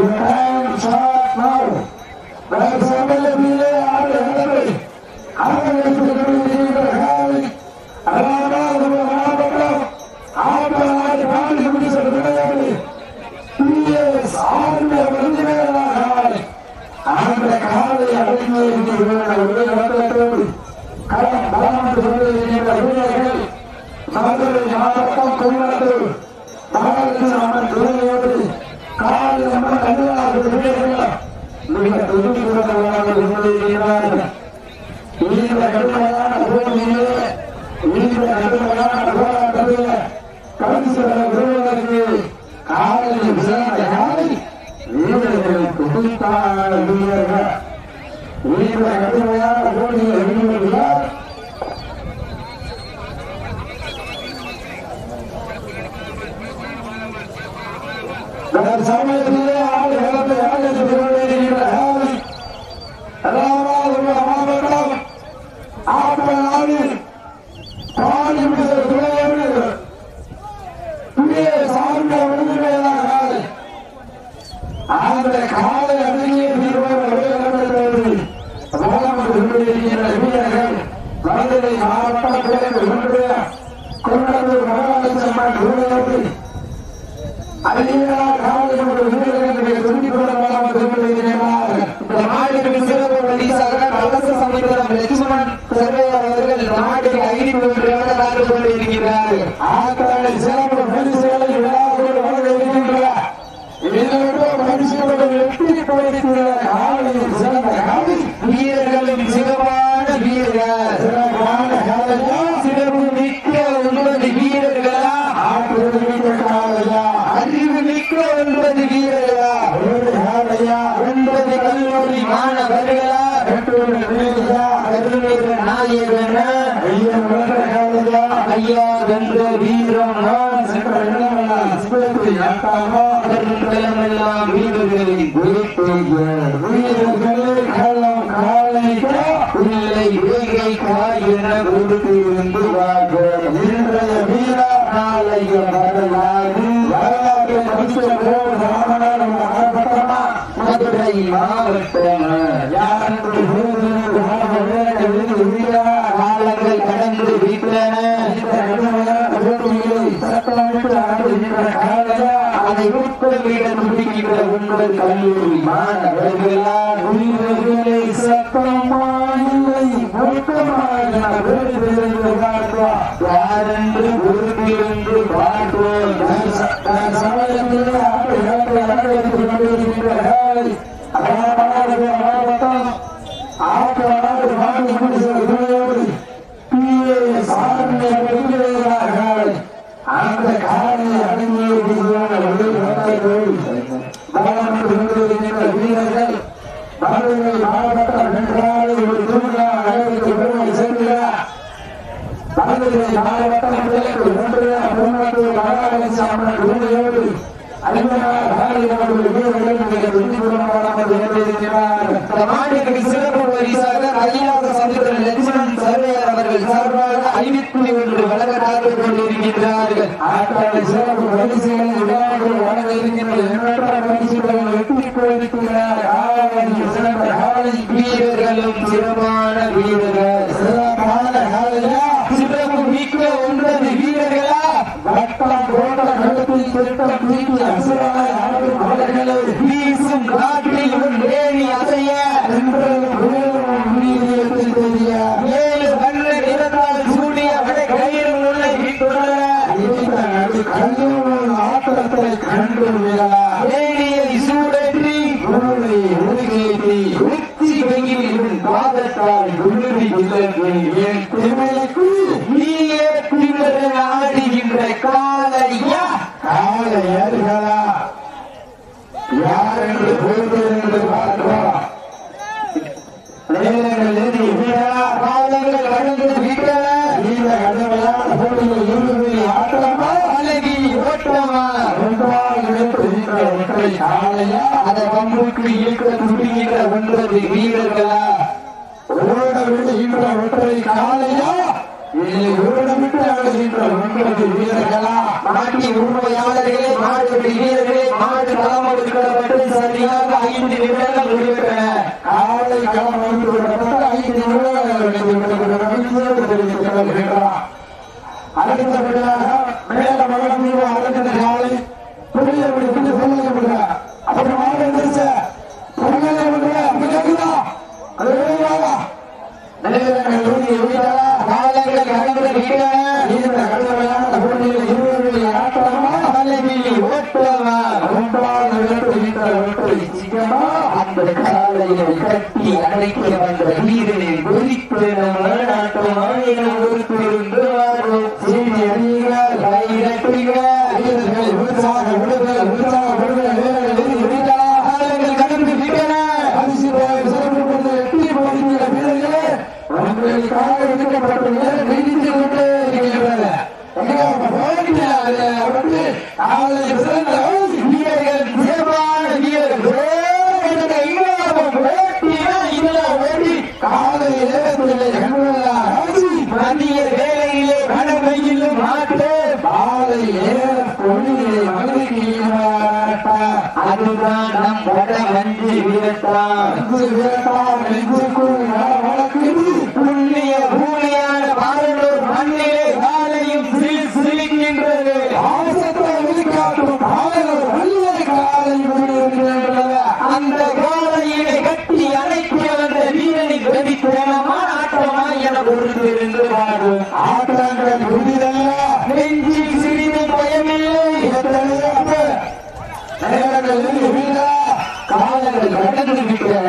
Grand கொண்டிருக்கிறார்கள் இந்த கடுமையான போட்டியிலே இந்த கடுமையான போராட்டத்திலே பரிசு பெறுவதற்கு காலையில் சேர்ந்த காலை வீரர்களை குடித்தான வீரர்கள் இந்த கடுமையான போட்டியில் வெல்லுவதால் சமயத்திலே அந்த காலை அருகே மதுரை மாவட்டம் ஒன்று கொண்டூர் மகாலட்சுமன் துறையோடு அரியலா ஐயா வென்ற வீரம் நான் சென்ற இடமெல்லாம் சிவத்தை ஆட்டாமா கருங்களெல்லாம் வீரர்களின் களம் காலைக்கா பிள்ளை வேகை காயென கொடுத்து இருந்து வாங்க இன்றைய வீரா நாளைய வரலாறு மாவட்டமா மதுரை மாவட்டம்? யாருக்கு காலங்கள் கடந்து வீட்டில் இந்த கடுமையான போட்டிகளை சட்டமிட்டு ஆடுகின்ற காலையா அதை ஊக்கமிட துடிக்கின்ற உங்கள் கல்லூரி மாணவர்களா வீரர்களை சத்தமாயில்லை யாரென்று கொண்டிருக்கின்றார்கள் ஆட்டாளை சிறப்பு பரிசுகளை விழாக்கள் வழங்க இருக்கின்ற எண்ணற்ற பரிசுகளை திட்டம் தீட்டி வீசும் காற்றிலும் வேணி அசைய ஏழு சூடிய வடை ஆத்திரத்தை கண்டு விழலா அதை வம்புக்கு இழுக்கிற துடிக்கிற ஒன்பது வீரர்களா? ஓட விடுகின்ற ஒற்றை காலையா? இல்லை ஓடமிட்டு அழுகின்ற ஒன்பது வீரர்களா? நாட்டின் உண்மையாளர்களே ஒன்றை சிவமா அந்த காலையில் கட்டி அடைக்க வந்த வீரனை குறித்து நம் நாட்டு மாநிலம் குறிப்பிருந்து அவருக்கு அவருக்கு கோயிலே பொழுதிலே மகளுக்கு ஈடுபடாட்டா அதுதான் நம் வட அந்த காலையிலே கட்டி அணைக்கு வந்த வீரனை கடித்தேனமா ஆட்டமா என பொருந்திருந்து ஆட்டங்கள் மாவட்டத்தில்